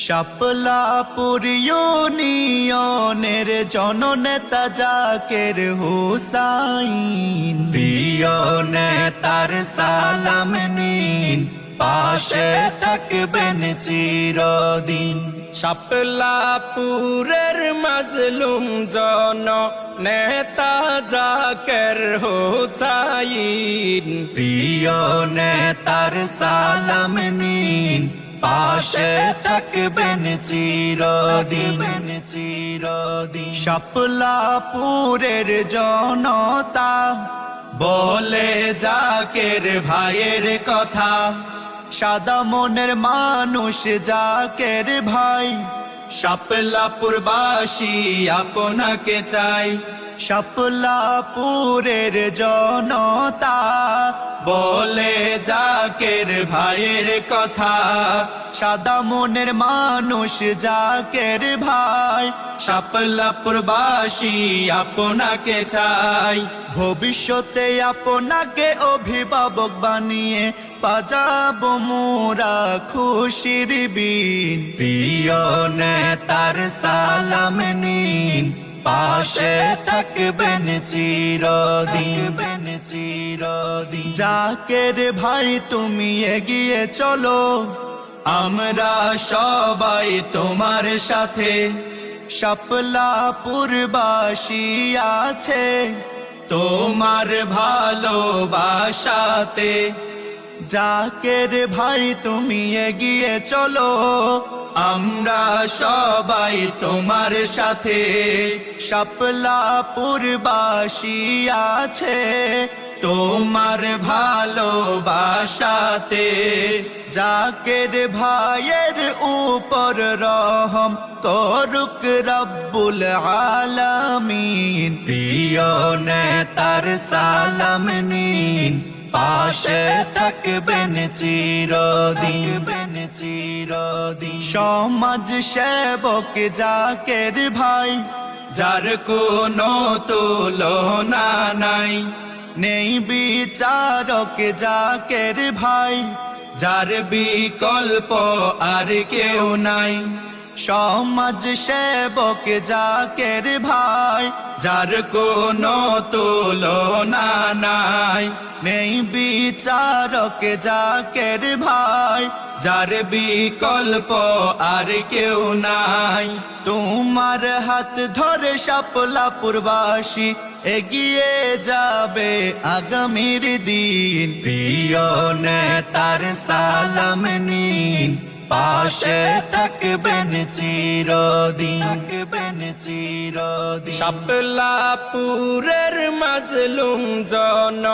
শাপলাপুর ইউনিয়নের জননেতা জাকের হুসাইন। প্রিয় নেতার সালাম নিন পাশে থাকবেন চিরদিন। শাপলাপুরের মাজলুম জন নেতা জাকের হোসাইন। প্রিয় নেতার সালাম নিন পাশে থাকবেন চিরদিন। চিরদিন। শাপলাপুরের জনতা বলে জাকের ভাইয়ের কথা। সাদা মনের মানুষ জাকের ভাই শাপলাপুরবাসী আপনাকে চাই। শাপলাপুরের জনতা বলে জাকের ভাইয়ের কথা। সাদা মনের মানুষ জাকের ভাই, শাপলাপুরবাসী আপনাকে চাই। ভবিষ্যতে আপনাকে অভিভাবক বানিয়ে বাজাবো মোরা খুশির বিন। প্রিয় নেতার সালাম নিন। পাশে থাকবেন চিরদিন। চিরদিন। জাকের ভাই তুমি এগিয়ে চলো আমরা সবাই তোমার সাথে। শাপলাপুরবাসী আছে তোমার ভালোবাসাতে। জাকের ভাই তুমি এগিয়ে চলো, আমরা সবাই তোমার সাথে। শাপলাপুরবাসী আছে তোমার ভালোবাসাতে। জাকের ভাইয়ের উপর রহম করুক রব্বুল আলামিন, প্রিয় নেতার সালাম নিন। পাশে থাকবেন চিরদিন। চিরদিন সমাজ সেবক জাকের ভাই, যার কোনো তুলনা নাই। নেই বিচারক জাকের ভাই, যার বিকল্প আর কেউ নাই। সমাজ সেবক জাকের ভাই, যার কোনো তুলনা নাই। নেই বিচারক জাকের ভাই, যার বিকল্প আর কেউ নাই। তোমার হাত ধরে শাপলাপুরবাসী, এগিয়ে যাবে আগামীর দিন। প্রিয় নেতার সালাম নিন। পাশে থাকবেন চিরদিন। থাকবেন চিরদিন। শাপলাপুরের মাজলুম জন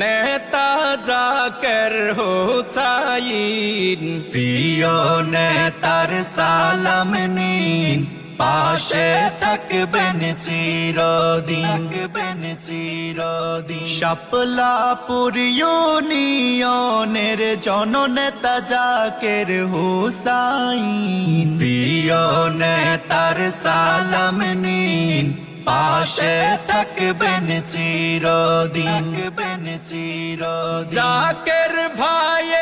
নেতা জাকের হোসাইন। প্রিয় নেতার সালাম নিন। পাশে থাকবেন চিরদিন। থাকবেন চিরদিন। শাপলাপুর ইউনিয়নের জননেতা জাকের হুসাইন। প্রিয় নেতার সালাম নিন পাশে থাকবেন চিরদিন। থাকবেন চিরদিন। জাকের ভাইয়ের